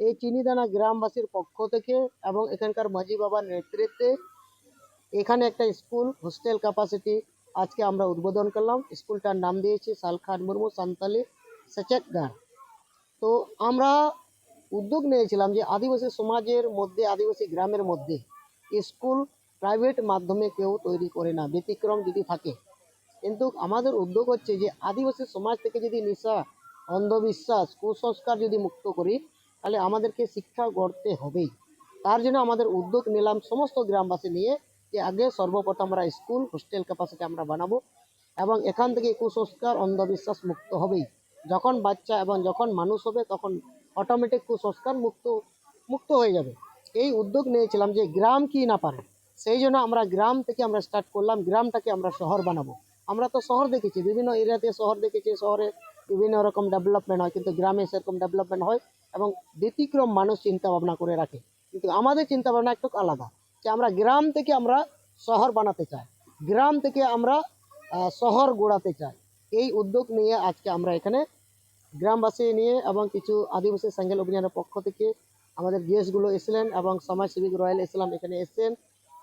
এই চিনিদানা গ্রামবাসীর পক্ষ থেকে এবং এখানকার মাঝি বাবার নেতৃত্বে এখানে একটা স্কুল, হোস্টেল ক্যাপাসিটি আজকে আমরা উদ্বোধন করলাম। স্কুলটার নাম দিয়েছি সালখান মুর্মু, সান্তালি সেচেট গান। তো আমরা উদ্যোগ নিয়েছিলাম যে আদিবাসী সমাজের মধ্যে, আদিবাসী গ্রামের মধ্যে স্কুল প্রাইভেট মাধ্যমে কেউ তৈরি করে না, ব্যতিক্রম যদি থাকে। কিন্তু আমাদের উদ্যোগ হচ্ছে যে আদিবাসী সমাজ থেকে যদি নেশা, অন্ধবিশ্বাস, কুসংস্কার যদি মুক্ত করি তাহলে আমাদেরকে শিক্ষা গড়তে হবেই। তার জন্য আমাদের উদ্যোগ নিলাম সমস্ত গ্রামবাসী নিয়ে যে আগে সর্বপ্রথম আমরা স্কুল, হোস্টেল ক্যাপাসিটি আমরা বানাবো এবং এখান থেকে কুসংস্কার, অন্ধবিশ্বাস মুক্ত হবেই। যখন বাচ্চা এবং যখন মানুষ হবে তখন অটোমেটিক কুসংস্কার মুক্ত মুক্ত হয়ে যাবে। এই উদ্যোগ নিয়েছিলাম যে গ্রাম কি না পারে, সেই জন্য আমরা গ্রাম থেকে আমরা স্টার্ট করলাম, গ্রামটাকে আমরা শহর বানাবো। আমরা তো শহর দেখেছি, বিভিন্ন এরিয়াতে শহর দেখেছি, শহরে বিভিন্ন রকম ডেভেলপমেন্ট হয়, কিন্তু গ্রামে সেরকম ডেভেলপমেন্ট হয় এবং ব্যতিক্রম মানুষ চিন্তা ভাবনা করে রাখে। কিন্তু আমাদের চিন্তা ভাবনা একটু আলাদা। যে আমরা গ্রাম থেকে আমরা শহর বানাতে চাই, গ্রাম থেকে আমরা শহর গোড়াতে চাই। এই উদ্যোগ নিয়ে আজকে আমরা এখানে গ্রামবাসী নিয়ে এবং কিছু আদিবাসী সাঙ্গেল অভিযানের পক্ষ থেকে আমাদের গেস্টগুলো এসেছিলেন এবং সমাজসেবিক রয়্যাল ইসলাম এখানে এসেছেন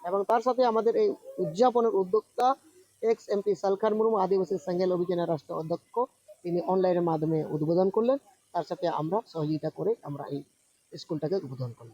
এবং তার সাথে আমাদের এই উদযাপনের উদ্যোক্তা এক্স এমপি সালখান মুর্মু, আদিবাসী সাঙ্গেল অভিযানের রাষ্ট্র অধ্যক্ষ তিনি অনলাইনের মাধ্যমে উদ্বোধন করলেন। তার সাথে আমরা সহযোগিতা করে আমরা এই স্কুলটাকে উদ্বোধন করলাম।